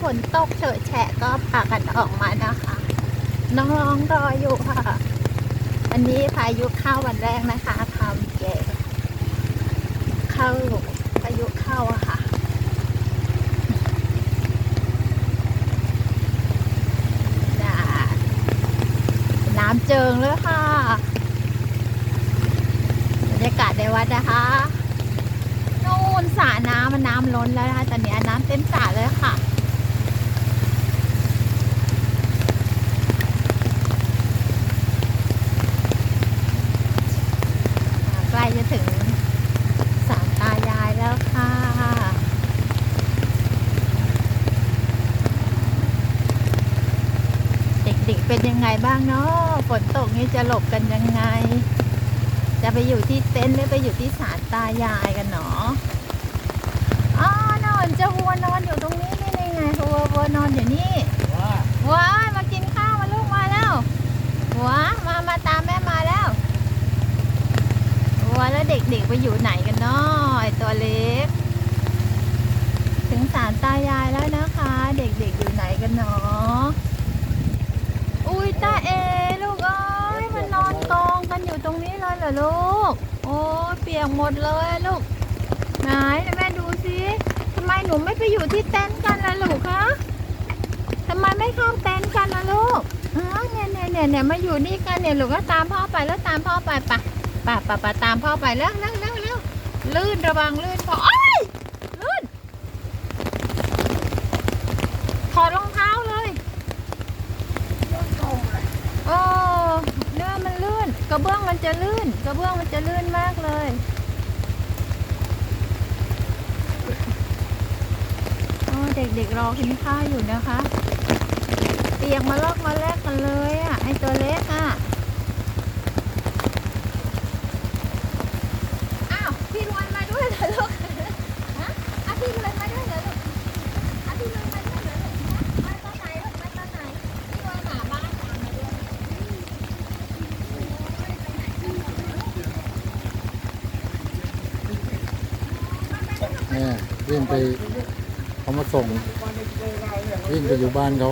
ฝนตกเฉอะแฉะก็พากันออกมานะคะ น้องๆรออยู่ค่ะ อันนี้พายุเข้าวันแรกนะคะทำเกตเข้าพายุเข้าอะค่ะน่ะน้ำเจิงเลยค่ะบรรยากาศในวัดนะคะนู่นสระน้ำมันน้ำล้นแล้วนะคะตอนนี้น้ำเต็มสระเลยค่ะ ใกล้จะถึงสามตายายแล้วค่ะ เด็กๆเป็นยังไงบ้างเนาะฝนตกนี่จะหลบกันยังไง จะไปอยู่ที่เต็นท์หรือไปอยู่ที่ศาลตายายกันเนาะอ๋อนอนเจะวัวนอนอยู่ตรงนี้นี่ไงวัววัวนอนอยู่นี่ว้ายมากินข้าวมาลูกมาแล้ววัวมามาตามแม่มาแล้ววัวแล้วเด็กๆไปอยู่ไหนกันเนาะไอตัวเล็ก ถึงศาลตายายแล้วนะคะ เด็กๆอยู่ไหนกันเนาะ อุ้ยตาเอลูกเอ้ยมันนอนกองกันอยู่ตรงนี้เลยเหรอลูก โอ้เปียกหมดเลยลูกไหนแม่ดูสิทำไมหนูไม่ไปอยู่ที่เต็นท์กันล่ะลูกคะทำไมไม่เข้าเต็นท์กันล่ะลูกเนี่ยเนี่ยเนี่ยเนี่ยมาอยู่นี่กันเนี่ยลูกก็ตามพ่อไปแล้วตามพ่อไปปะปะปะปะตามพ่อไปแล้วแล้วแล้วแล้วลื่นระวังลื่นพอโอ้ยลื่นถอดรองเท้าเลยโอ้เนื้อมันลื่น กระเบื้องมันจะลื่น กระเบื้องมันจะลื่นมากเลยโอ้เด็กๆรอกินข้าวอยู่นะคะ เตียงมาลอกมาแลกกันเลยอะไอตัวเล็กอะ อ้าว พี่รวนมาด้วยเหรอลูกฮะอะพี่รวนมาด้วยเหรอลูกอะพี่รวนมาด้วยเหรอลูกฮะมาตอนไหนลูกมาตอนไหนพี่รวนหาบ้านตามมาด้วย เนี่ยวิ่ง ไปเขามาส่งวิ่งไปอยู่บ้านเขา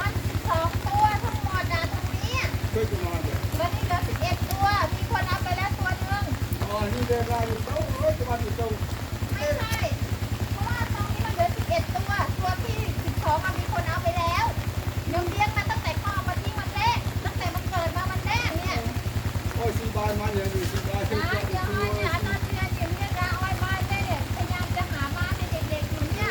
มันสิบสองตัวทั้งหมดอะตรงนี้อะแล้วนี่เหลือสิบเอ็ดตัว มีคนเอาไปแล้วตัวหนึงไม่ใช่เพราะว่าตรงนี้มันเหลือ11 ตัว ตัวที่ 12มันมีคนเอาไปแล้วหนูเลี้ยงมันตั้งแต่คลอดมาที่มันแรก ตั้งแต่มันเกิดมามันแรกเนี่ยนะเดี๋ยวให้เนี่ยตอนเดือนอย่างเนี้ยนะเอาไว้บ้านแม่เนี่ยพยายามจะหาบ้านให้เด็กๆอยู่เนี่ย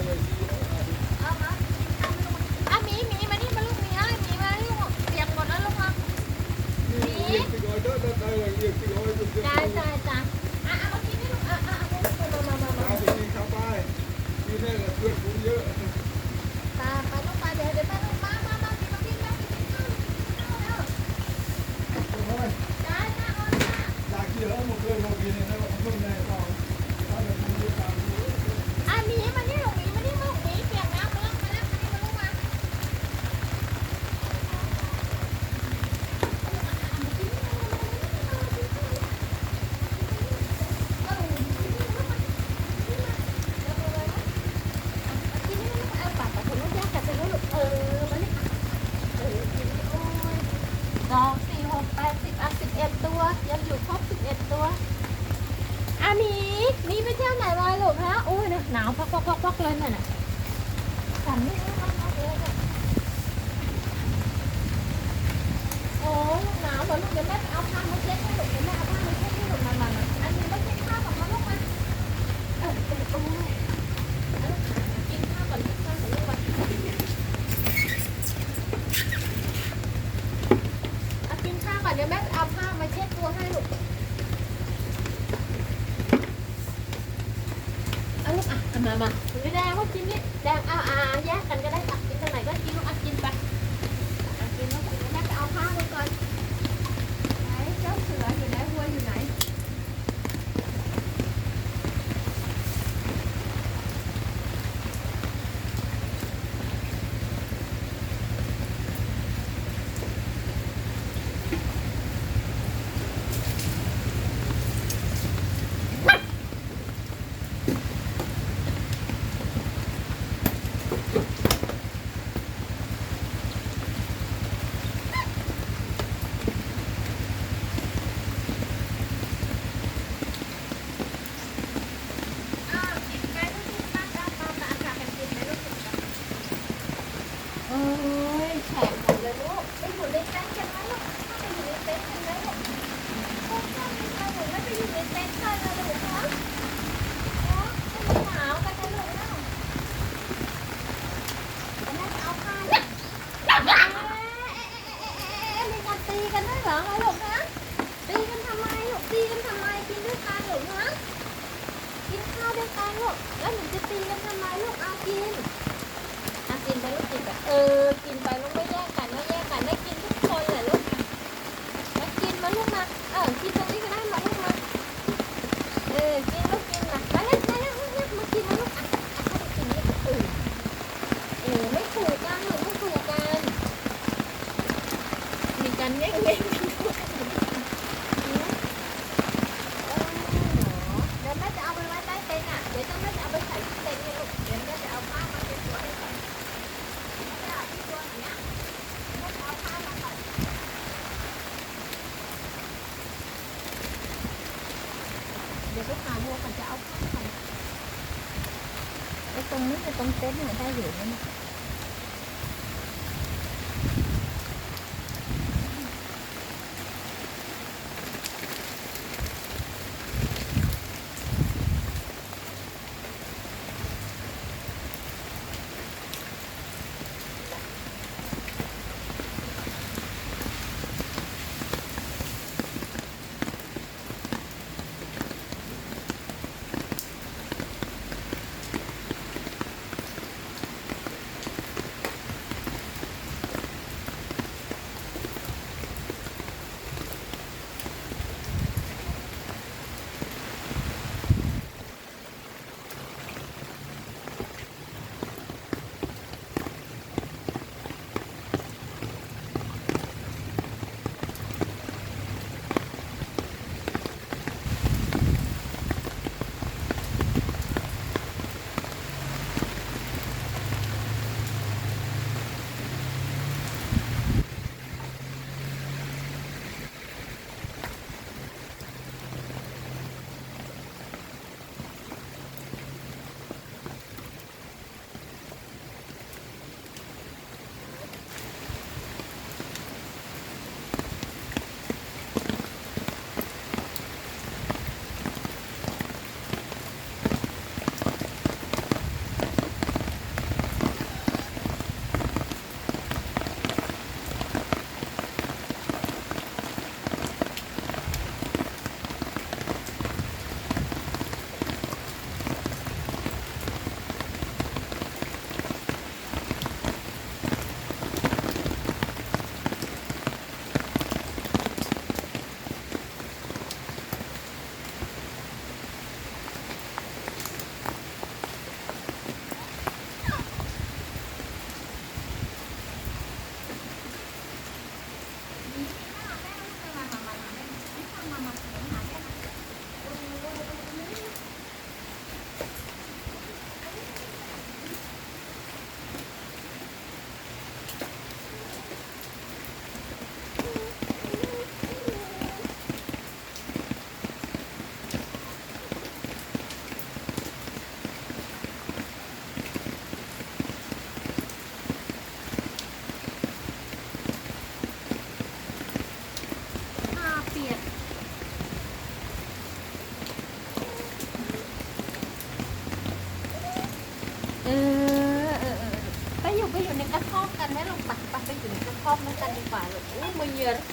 แม่เอาผ้ามาเช็ดให้ลบเดี๋เอาผ้ามาเช็ดให้หลบมามามอันนี้ก็เช็ดข้าวของมาลูกมาเออเออโอ้ยเออกินข้าวก่อนกินข้าวของลูกมาเอากินข้าวก่อนเดี๋ยวแม่เอาผ้ามาเช็ดตัวให้ลูกเอาลูกอะมามาหรือแดงว่ากินนี่แดงเอาอาแยกกันก็ได้ค่ะกินตรงไหนก็กินลูกอะกินไปอะกินลูกวแม่ไปเอาผ้าไปก่อนืออยู่ไหนวัวอยู่ไหน 还有的呢嘛，我没人。